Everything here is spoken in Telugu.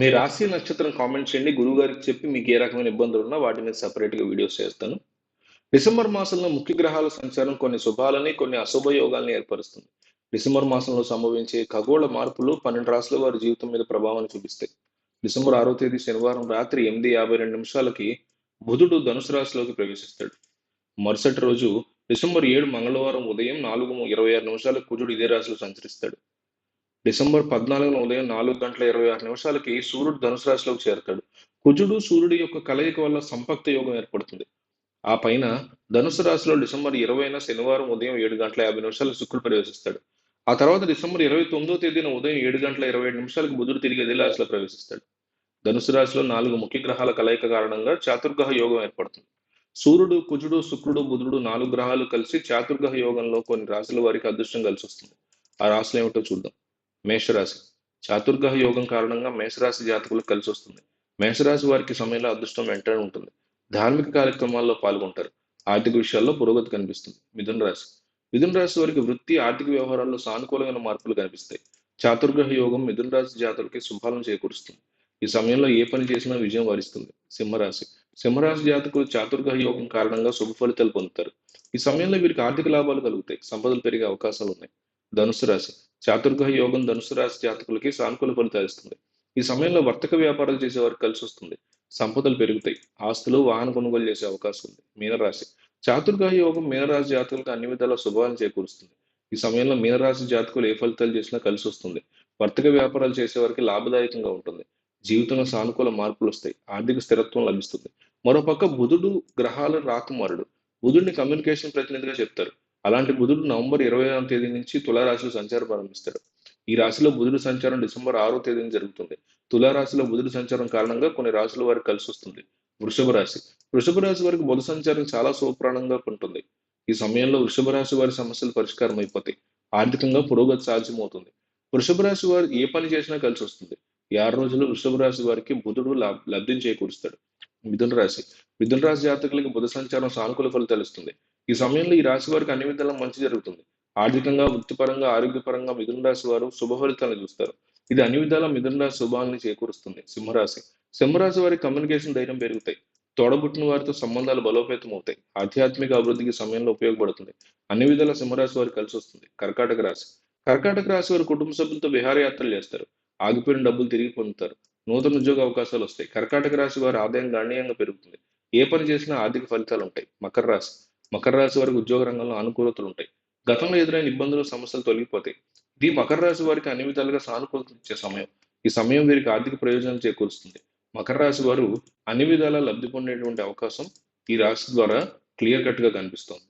మీ రాశి నక్షత్రం కామెంట్ చేయండి. గురువు గారికి చెప్పి మీకు ఏ రకమైన ఇబ్బందులు ఉన్నా వాటి మీద సపరేట్గా వీడియోస్ చేస్తాను. డిసెంబర్ మాసంలో ముఖ్య గ్రహాల సంచారం కొన్ని శుభాలని కొన్ని అశుభ యోగాలని ఏర్పరుస్తుంది. డిసెంబర్ మాసంలో సంభవించే ఖగోళ మార్పులు పన్నెండు రాసుల వారి జీవితం మీద ప్రభావాన్ని చూపిస్తాయి. డిసెంబర్ ఆరో తేదీ శనివారం రాత్రి ఎనిమిది యాభై రెండు నిమిషాలకి బుధుడు ధనుసు రాశిలోకి ప్రవేశిస్తాడు. మరుసటి రోజు డిసెంబర్ ఏడు మంగళవారం ఉదయం నాలుగు ఇరవై ఆరు నిమిషాలకు కుజుడు ఇదే రాశిలో సంచరిస్తాడు. డిసెంబర్ పద్నాలుగున ఉదయం నాలుగు గంటల ఇరవై ఆరు నిమిషాలకి సూర్యుడు ధనుసు రాశిలోకి చేరుతాడు. కుజుడు సూర్యుడి యొక్క కలయిక వల్ల సంపక్త యోగం ఏర్పడుతుంది. ఆ పైన ధనుసు రాశిలో డిసెంబర్ ఇరవైన శనివారం ఉదయం ఏడు గంటల యాభై నిమిషాలకు శుక్రుడు ప్రవేశిస్తాడు. ఆ తర్వాత డిసెంబర్ ఇరవై తొమ్మిదో తేదీన ఉదయం ఏడు గంటల ఇరవై ఏడు నిమిషాలకు బుధుడు తిరిగి అదే రాశిలో ప్రవేశిస్తాడు. ధనుసు రాశిలో నాలుగు ముఖ్య గ్రహాల కలయిక కారణంగా చాతుర్గ్రహ యోగం ఏర్పడుతుంది. సూర్యుడు కుజుడు శుక్రుడు బుధుడు నాలుగు గ్రహాలు కలిసి చాతుర్గ్రహ యోగంలో కొన్ని రాశుల వారికి అదృష్టం కలిసి వస్తుంది ఆ రాశులు ఏమిటో చూద్దాం. మేషరాశి. చాతుర్గ్రహ యోగం కారణంగా మేషరాశి జాతకులకు కలిసి వస్తుంది. మేషరాశి వారికి సమయంలో అదృష్టం వెంటనే ఉంటుంది. ధార్మిక కార్యక్రమాల్లో పాల్గొంటారు. ఆర్థిక విషయాల్లో పురోగతి కనిపిస్తుంది. మిథున రాశి. మిథున రాశి వారికి వృత్తి ఆర్థిక వ్యవహారాల్లో సానుకూలమైన మార్పులు కనిపిస్తాయి. చాతుర్గ్రహ యోగం మిథున రాశి జాతకులకి శుభాలను చేకూరుస్తుంది. ఈ సమయంలో ఏ పని చేసినా విజయం వరిస్తుంది. సింహరాశి. సింహరాశి జాతకులు చాతుర్గ్రహ యోగం కారణంగా శుభ ఫలితాలు పొందుతారు. ఈ సమయంలో వీరికి ఆర్థిక లాభాలు కలుగుతాయి. సంపదలు పెరిగే అవకాశాలు ఉన్నాయి. ధనుసు రాశి. చాతుర్గ్రహ యోగం ధనుసు రాశి జాతకులకి సానుకూల ఫలితాలు ఇస్తుంది. ఈ సమయంలో వర్తక వ్యాపారాలు చేసే వారికి కలిసి వస్తుంది. సంపదలు పెరుగుతాయి. ఆస్తులు వాహన కొనుగోలు చేసే అవకాశం ఉంది. మీనరాశి చాతుర్గ్రహ యోగం మీనరాశి జాతకులకు అన్ని విధాల శుభాలను చేకూరుస్తుంది. ఈ సమయంలో మీనరాశి జాతకులు ఏ ఫలితాలు చేసినా కలిసి వస్తుంది. వర్తక వ్యాపారాలు చేసే వారికి లాభదాయకంగా ఉంటుంది. జీవితంలో సానుకూల మార్పులు వస్తాయి. ఆర్థిక స్థిరత్వం లభిస్తుంది. మరోపక్క బుధుడు గ్రహాల రాకుమారుడు బుధుడిని కమ్యూనికేషన్ ప్రతినిధిగా చెప్తారు. అలాంటి బుధుడు నవంబర్ ఇరవై ఆరో తేదీ నుంచి తులారాశిలో సంచారం ప్రారంభిస్తాడు. ఈ రాశిలో బుధుడు సంచారం డిసెంబర్ ఆరో తేదీన జరుగుతుంది. తులారాశిలో బుధుడు సంచారం కారణంగా కొన్ని రాశుల వారికి కలిసి వస్తుంది. వృషభ రాశి. వృషభ రాశి వారికి బుధ సంచారం చాలా శుభప్రాణంగా ఉంటుంది. ఈ సమయంలో వృషభ రాశి వారి సమస్యలు పరిష్కారం అయిపోతాయి. ఆర్థికంగా పురోగతి సాధ్యమవుతుంది. వృషభ రాశి వారు ఏ పని చేసినా కలిసి వస్తుంది. ఈ ఆరు రోజులు వృషభ రాశి వారికి బుధుడు లబ్ధిని చేకూరుస్తాడు. మిథున రాశి. మిథున రాశి జాతకులకి బుధ సంచారం సానుకూల ఫలితాలు ఇస్తుంది. ఈ సమయంలో ఈ రాశి వారికి అన్ని విధాలా మంచి జరుగుతుంది. ఆర్థికంగా వృత్తిపరంగా ఆరోగ్యపరంగా మిథున రాశి వారు శుభ ఫలితాలను చూస్తారు. ఇది అన్ని విధాల మిథున రాశి శుభాలని చేకూరుస్తుంది. సింహరాశి. సింహరాశి వారి కమ్యూనికేషన్ ధైర్యం పెరుగుతాయి. తోడబుట్టిన వారితో సంబంధాలు బలోపేతం అవుతాయి. ఆధ్యాత్మిక అభివృద్ధికి సమయంలో ఉపయోగపడుతుంది. అన్ని విధాల సింహరాశి వారికి కలిసి వస్తుంది. కర్కాటక రాశి. కర్కాటక రాశి వారు కుటుంబ సభ్యులతో విహారయాత్రలు చేస్తారు. ఆగిపోయిన డబ్బులు తిరిగి పొందుతారు. నూతన ఉద్యోగ అవకాశాలు వస్తాయి. కర్కాటక రాశి వారి ఆదాయం గణనీయంగా పెరుగుతుంది. ఏ పని చేసినా ఆర్థిక ఫలితాలు ఉంటాయి. మకర రాశి. మకర రాశి వారికి ఉద్యోగ రంగంలో అనుకూలతలు ఉంటాయి. గతంలో ఎదురైన ఇబ్బందులు సమస్యలు తొలగిపోతాయి. ఇది మకర రాశి వారికి అన్ని విధాలుగా సానుకూలత ఇచ్చే సమయం. ఈ సమయం వీరికి ఆర్థిక ప్రయోజనం చేకూరుస్తుంది. మకర రాశి వారు అన్ని విధాలా లబ్ధి పొందేటువంటి అవకాశం ఈ రాశి ద్వారా క్లియర్ కట్గా కనిపిస్తోంది.